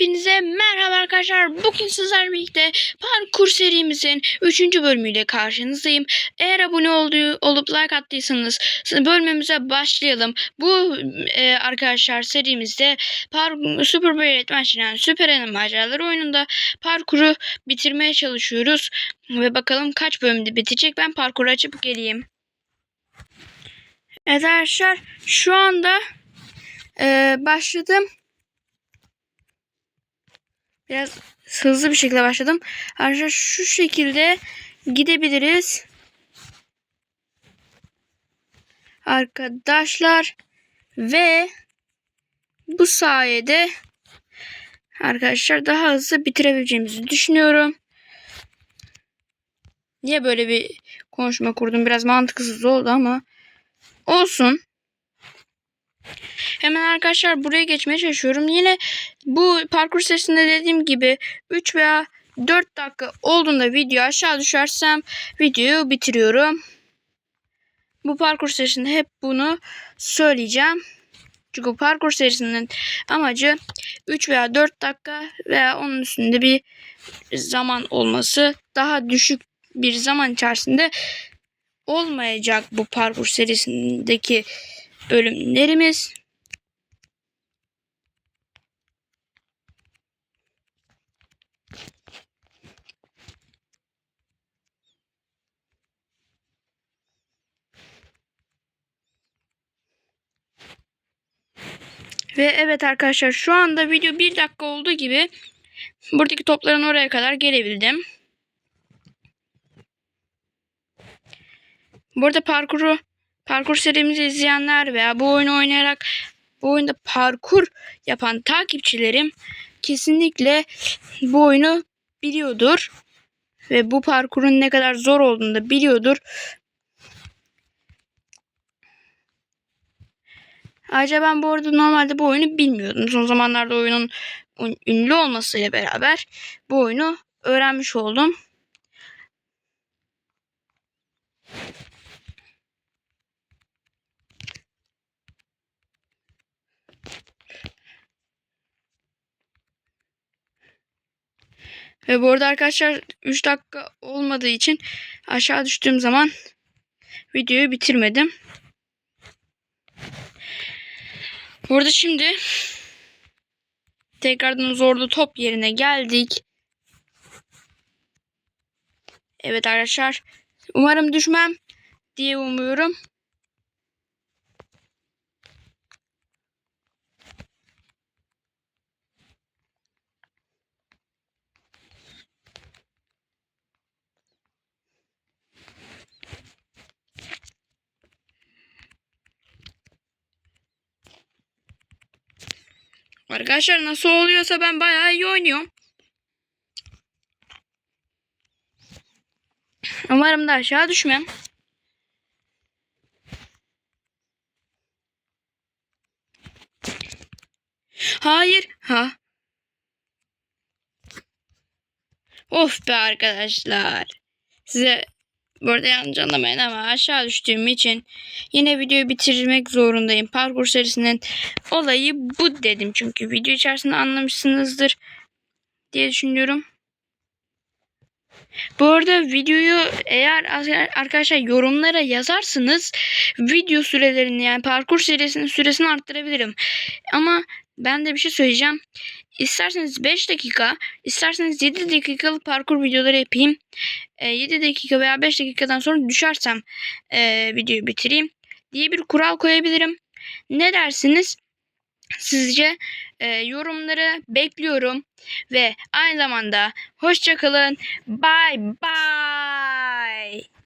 Hepinize merhaba arkadaşlar. Bugün sizlerle birlikte parkur serimizin 3. bölümüyle karşınızdayım. Eğer abone olduğu, olup like attıysanız bölümümüze başlayalım. Bu e, arkadaşlar serimizde par Super Öğretmen Süper Animal Maceraları oyununda parkuru bitirmeye çalışıyoruz. Ve bakalım kaç bölümde bitecek. Ben parkuru açıp geleyim. Evet arkadaşlar şu anda e, başladım. Biraz hızlı bir şekilde başladım. Arkadaşlar şu şekilde gidebiliriz. Arkadaşlar ve bu sayede arkadaşlar daha hızlı bitirebileceğimizi düşünüyorum. Niye böyle bir konuşma kurdum? Biraz mantıksız oldu ama olsun. Hemen arkadaşlar buraya geçmeye çalışıyorum. Yine bu parkur sesinde dediğim gibi 3 veya 4 dakika olduğunda video aşağı düşersem videoyu bitiriyorum. Bu parkur serisinde hep bunu söyleyeceğim. Çünkü parkur serisinin amacı 3 veya 4 dakika veya onun üstünde bir zaman olması. Daha düşük bir zaman içerisinde olmayacak bu parkur serisindeki bölümlerimiz. Ve evet arkadaşlar şu anda video bir dakika olduğu gibi buradaki topların oraya kadar gelebildim. Burada parkuru parkur serimizi izleyenler veya bu oyunu oynayarak bu oyunda parkur yapan takipçilerim kesinlikle bu oyunu biliyordur. Ve bu parkurun ne kadar zor olduğunu da biliyordur. Ayrıca ben bu arada normalde bu oyunu bilmiyordum. Son zamanlarda oyunun ünlü olmasıyla beraber bu oyunu öğrenmiş oldum. Ve bu arada arkadaşlar 3 dakika olmadığı için aşağı düştüğüm zaman videoyu bitirmedim. Burada şimdi tekrardan zorlu top yerine geldik. Evet arkadaşlar umarım düşmem diye umuyorum. Arkadaşlar nasıl oluyorsa ben bayağı iyi oynuyorum. Umarım da aşağı düşmem. Hayır. Ha. Of be arkadaşlar. Size burada yanlış anlamayın ama aşağı düştüğüm için yine videoyu bitirmek zorundayım. Parkur serisinin olayı bu dedim çünkü video içerisinde anlamışsınızdır diye düşünüyorum. Bu arada videoyu eğer arkadaşlar yorumlara yazarsınız video sürelerini yani parkur serisinin süresini arttırabilirim. Ama ben de bir şey söyleyeceğim. İsterseniz 5 dakika, isterseniz 7 dakikalık parkur videoları yapayım. E, 7 dakika veya 5 dakikadan sonra düşersem e, videoyu bitireyim diye bir kural koyabilirim. Ne dersiniz? Sizce e, yorumları bekliyorum ve aynı zamanda hoşçakalın. Bye bye.